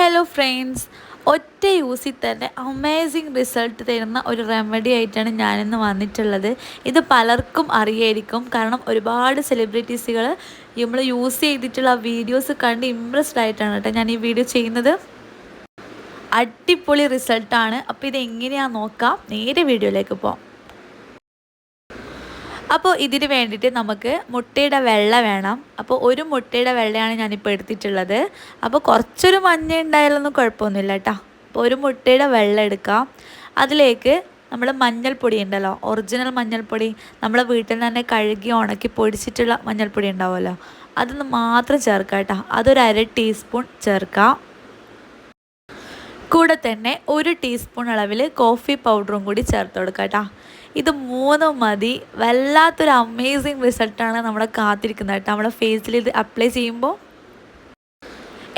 Hello friends ഒറ്റ യൂസിൽ തന്നെ amazing result തരുന്ന ഒരു റെമഡി ആയിട്ടാണ് ഞാനിന്ന് വന്നിട്ടുള്ളത്. ഇത് പലർക്കും അറിയായിരിക്കും. കാരണം ഒരുപാട് സെലിബ്രിറ്റീസുകൾ നമ്മൾ യൂസ് ചെയ്തിട്ടുള്ള വീഡിയോസ് കണ്ട് ഇമ്പ്രസ്ഡ് ആയിട്ടാണ് കേട്ടോ ഞാൻ ഈ വീഡിയോ ചെയ്യുന്നത്. അടിപൊളി റിസൾട്ടാണ് അപ്പോൾ ഇത് എങ്ങനെയാണെന്ന് നോക്കാം. നേരെ വീഡിയോയിലേക്ക് പോകാം അപ്പോൾ ഇതിന് വേണ്ടിയിട്ട് നമുക്ക് മുട്ടയുടെ വെള്ള വേണം. അപ്പോൾ ഒരു മുട്ടയുടെ വെള്ളയാണ് ഞാനിപ്പോൾ എടുത്തിട്ടുള്ളത്. അപ്പോൾ കുറച്ചൊരു മഞ്ഞ ഉണ്ടായാലൊന്നും കുഴപ്പമൊന്നുമില്ല കേട്ടോ. അപ്പോൾ ഒരു മുട്ടയുടെ വെള്ള എടുക്കാം. അതിലേക്ക് നമ്മൾ മഞ്ഞൾപ്പൊടി ഉണ്ടല്ലോ ഒറിജിനൽ മഞ്ഞൾപ്പൊടി നമ്മളെ വീട്ടിൽ തന്നെ കഴുകി ഉണക്കി പൊടിച്ചിട്ടുള്ള മഞ്ഞൾപ്പൊടി ഉണ്ടാവുമല്ലോ അതൊന്ന് മാത്രം ചേർക്കാം കേട്ടോ. അതൊരു അര ടീസ്പൂൺ ചേർക്കാം. കൂടെ തന്നെ ഒരു ടീസ്പൂൺ അളവിൽ കോഫി പൗഡറും കൂടി ചേർത്ത് കൊടുക്കാം കേട്ടോ. ഇത് മൂന്നും മതി. വല്ലാത്തൊരു അമേസിങ് റിസൾട്ടാണ് നമ്മളെ കാത്തിരിക്കുന്നത് കേട്ടോ. നമ്മുടെ ഫേസിൽ ഇത് അപ്ലൈ ചെയ്യുമ്പോൾ.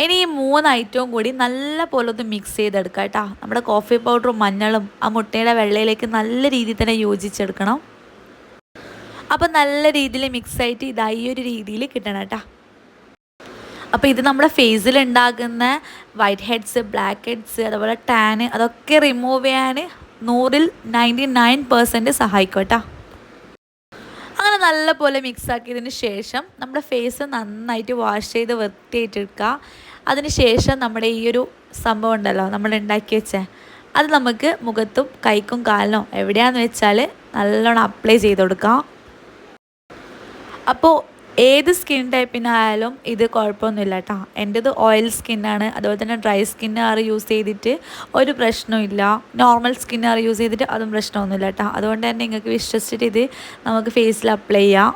ഇനി ഈ മൂന്ന് ഐറ്റവും കൂടി നല്ല പോലെ ഒന്ന് മിക്സ് ചെയ്തെടുക്കാം കേട്ടോ. നമ്മുടെ കോഫി പൗഡറും മഞ്ഞളും ആ മുട്ടയുടെ വെള്ളയിലേക്ക് നല്ല രീതിയിൽ തന്നെ യോജിച്ചെടുക്കണം. അപ്പം നല്ല രീതിയിൽ മിക്സ് ആയിട്ട് ഇതായി ഒരു രീതിയിൽ കിട്ടണം കേട്ടോ. അപ്പോൾ ഇത് നമ്മുടെ ഫേസിൽ ഉണ്ടാകുന്ന വൈറ്റ് ഹെഡ്സ് ബ്ലാക്ക് ഹെഡ്സ് അതുപോലെ ടാന് അതൊക്കെ റിമൂവ് ചെയ്യാൻ നൂറിൽ നയന്റി നയൻ പെർസെന്റ് സഹായിക്കും കേട്ടോ അങ്ങനെ നല്ലപോലെ മിക്സ് ആക്കിയതിന് ശേഷം നമ്മുടെ ഫേസ് നന്നായിട്ട് വാഷ് ചെയ്ത് വൃത്തിയായിട്ടെടുക്കുക. അതിന് ശേഷം നമ്മുടെ ഈ ഒരു സംഭവം ഉണ്ടല്ലോ നമ്മൾ ഉണ്ടാക്കി വെച്ചേ. അത് നമുക്ക് മുഖത്തും കൈക്കും കാലിനും എവിടെയാണെന്ന് വെച്ചാൽ നല്ലോണം അപ്ലൈ ചെയ്ത് കൊടുക്കാം. അപ്പോൾ ഏത് സ്കിൻ ടൈപ്പിനായാലും ഇത് കുഴപ്പമൊന്നുമില്ല കേട്ടോ. എന്റെത് ഓയിൽ സ്കിന്നാണ് അതുപോലെ തന്നെ ഡ്രൈ സ്കിന്നാർ യൂസ് ചെയ്തിട്ട് ഒരു പ്രശ്നമില്ല നോർമൽ സ്കിന്നാർ യൂസ് ചെയ്തിട്ട് അതും പ്രശ്നമൊന്നുമില്ല കേട്ടോ. അതുകൊണ്ട് തന്നെ നിങ്ങൾക്ക് വിശ്വസിച്ചിട്ട് ഇത് നമുക്ക് ഫേസിൽ അപ്ലൈ ചെയ്യാം.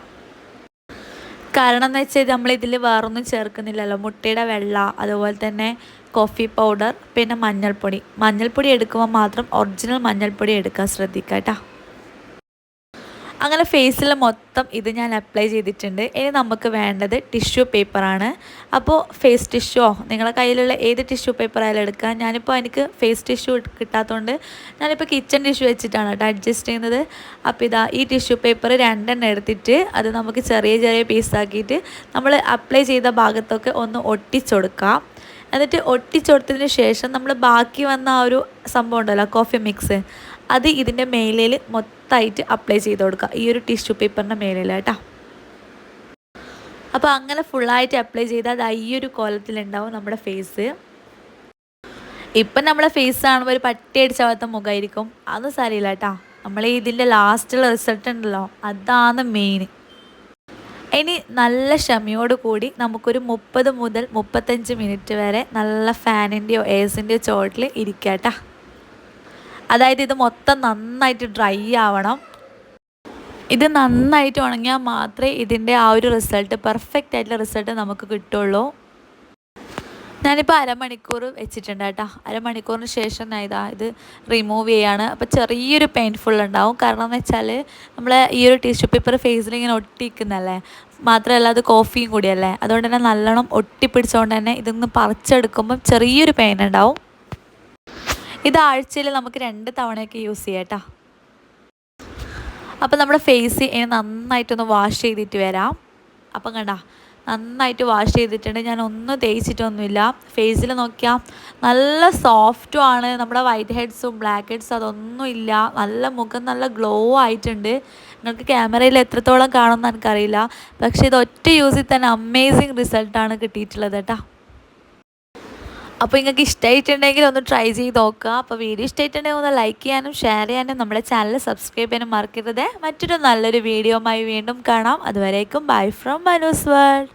കാരണം എന്ന് വെച്ചാൽ നമ്മളിതിൽ വേറൊന്നും ചേർക്കുന്നില്ലല്ലോ. മുട്ടയുടെ വെള്ള അതുപോലെ തന്നെ കോഫി പൗഡർ പിന്നെ മഞ്ഞൾപ്പൊടി. മഞ്ഞൾപ്പൊടി എടുക്കുമ്പോൾ മാത്രം ഒറിജിനൽ മഞ്ഞൾപ്പൊടി എടുക്കാൻ ശ്രദ്ധിക്കാം കേട്ടോ. അങ്ങനെ ഫേസിൽ മൊത്തം ഇത് ഞാൻ അപ്ലൈ ചെയ്തിട്ടുണ്ട്. ഇനി നമുക്ക് വേണ്ടത് ടിഷ്യൂ പേപ്പറാണ് അപ്പോൾ ഫേസ് ടിഷ്യൂ നിങ്ങളുടെ കയ്യിലുള്ള ഏത് ടിഷ്യൂ പേപ്പർ ആയാലും എടുക്കാം. ഞാനിപ്പോൾ എനിക്ക് ഫേസ് ടിഷ്യൂ കിട്ടാത്തതുകൊണ്ട് ഞാനിപ്പോൾ കിച്ചൺ ടിഷ്യൂ വെച്ചിട്ടാണ് കേട്ടോ അഡ്ജസ്റ്റ് ചെയ്യുന്നത്. അപ്പോൾ ഇതാ ഈ ടിഷ്യൂ പേപ്പർ രണ്ടെണ്ണം എടുത്തിട്ട് അത് നമുക്ക് ചെറിയ ചെറിയ പീസാക്കിയിട്ട് നമ്മൾ അപ്ലൈ ചെയ്ത ഭാഗത്തൊക്കെ ഒന്ന് ഒട്ടിച്ചൊടുക്കാം. എന്നിട്ട് ഒട്ടിച്ചൊടുത്തതിന് ശേഷം നമ്മൾ ബാക്കി വന്ന ആ ഒരു സംഭവം ഉണ്ടല്ലോ കോഫി മിക്സ് അത് ഇതിന്റെ മേലയിൽ മൊത്തമായിട്ട് അപ്ലൈ ചെയ്ത് കൊടുക്കുക. ഈ ഒരു ടിഷ്യൂ പേപ്പറിന്റെ മേലിലായിട്ടാ അപ്പോൾ അങ്ങനെ ഫുള്ളായിട്ട് അപ്ലൈ ചെയ്താൽ അത് ഈ ഒരു കോലത്തിലുണ്ടാവും നമ്മുടെ ഫേസ് ഇപ്പം നമ്മുടെ ഫേസ് കാണുമ്പോൾ ഒരു പട്ടി അടിച്ചാവാത്ത മുഖമായിരിക്കും. അതൊന്നും സാരിയില്ല കേട്ടോ. നമ്മൾ ഇതിന്റെ ലാസ്റ്റുള്ള റിസൾട്ട് ഉണ്ടല്ലോ. അതാണ് മെയിൻ ഇനി നല്ല ക്ഷമയോട് കൂടി നമുക്കൊരു മുപ്പത് മുതൽ മുപ്പത്തഞ്ച് മിനിറ്റ് വരെ നല്ല ഫാനിന്റെയോ എസിന്റെയോ ചോട്ടിൽ ഇരിക്കാട്ടാ അതായത് ഇത് മൊത്തം നന്നായിട്ട് ഡ്രൈ ആവണം. ഇത് നന്നായിട്ട് ഉണങ്ങിയാൽ മാത്രമേ ഇതിന്റെ ആ ഒരു റിസൾട്ട് പെർഫെക്റ്റ് ആയിട്ടുള്ള റിസൾട്ട് നമുക്ക് കിട്ടുള്ളൂ. ഞാനിപ്പോൾ അരമണിക്കൂർ വെച്ചിട്ടുണ്ട് കേട്ടോ. അരമണിക്കൂറിന് ശേഷം ഞാൻ ഇതാ ഇത് റിമൂവ് ചെയ്യാണ്. അപ്പോൾ ചെറിയൊരു പെയിൻഫുൾ ഉണ്ടാവും. കാരണം എന്ന് വെച്ചാൽ നമ്മൾ ഈ ഒരു ടിഷ്യൂ പേപ്പർ ഫേസിൽ ഇങ്ങനെ ഒട്ടിക്കുന്നല്ലേ? മാത്രമല്ല അത് കോഫിയും കൂടിയല്ലേ? അതുകൊണ്ട് തന്നെ നല്ലോണം ഒട്ടിപ്പിടിച്ചുകൊണ്ട് തന്നെ ഇതൊന്ന് പറിച്ചെടുക്കുമ്പം ചെറിയൊരു പെയിൻ ഉണ്ടാവും. ഇത് ആഴ്ചയിൽ നമുക്ക് രണ്ട് തവണയൊക്കെ യൂസ് ചെയ്യാം അപ്പോൾ നമ്മുടെ ഫേസ് ഇനി നന്നായിട്ടൊന്ന് വാഷ് ചെയ്തിട്ട് വരാം. അപ്പം കണ്ട നന്നായിട്ട് വാഷ് ചെയ്തിട്ടുണ്ട്. ഞാൻ ഒന്നും തേച്ചിട്ടൊന്നുമില്ല. ഫേസിൽ നോക്കിയാൽ നല്ല സോഫ്റ്റും ആണ്. നമ്മുടെ വൈറ്റ് ഹെഡ്സും ബ്ലാക്ക് ഹെഡ്സും അതൊന്നും ഇല്ല. നല്ല മുഖം നല്ല ഗ്ലോ ആയിട്ടുണ്ട്. നിങ്ങൾക്ക് ക്യാമറയിൽ എത്രത്തോളം കാണുമെന്ന് എനിക്കറിയില്ല. പക്ഷേ ഇത് ഒറ്റ യൂസിൽ തന്നെ അമേസിങ് റിസൾട്ടാണ് കിട്ടിയിട്ടുള്ളത് കേട്ടോ. അപ്പോൾ നിങ്ങൾക്ക് ഇഷ്ടമായിട്ടുണ്ടെങ്കിൽ ഒന്ന് ട്രൈ ചെയ്ത് നോക്കുക. അപ്പോൾ വീഡിയോ ഇഷ്ടമായിട്ടുണ്ടെങ്കിൽ ഒന്ന് ലൈക്ക് ചെയ്യാനും ഷെയർ ചെയ്യാനും നമ്മുടെ ചാനൽ സബ്സ്ക്രൈബ് ചെയ്യാനും മറക്കരുത്. മറ്റൊരു നല്ലൊരു വീഡിയോമായി വീണ്ടും കാണാം. അതുവരേക്കും ബൈ ഫ്രം മനോസ് വേൾഡ്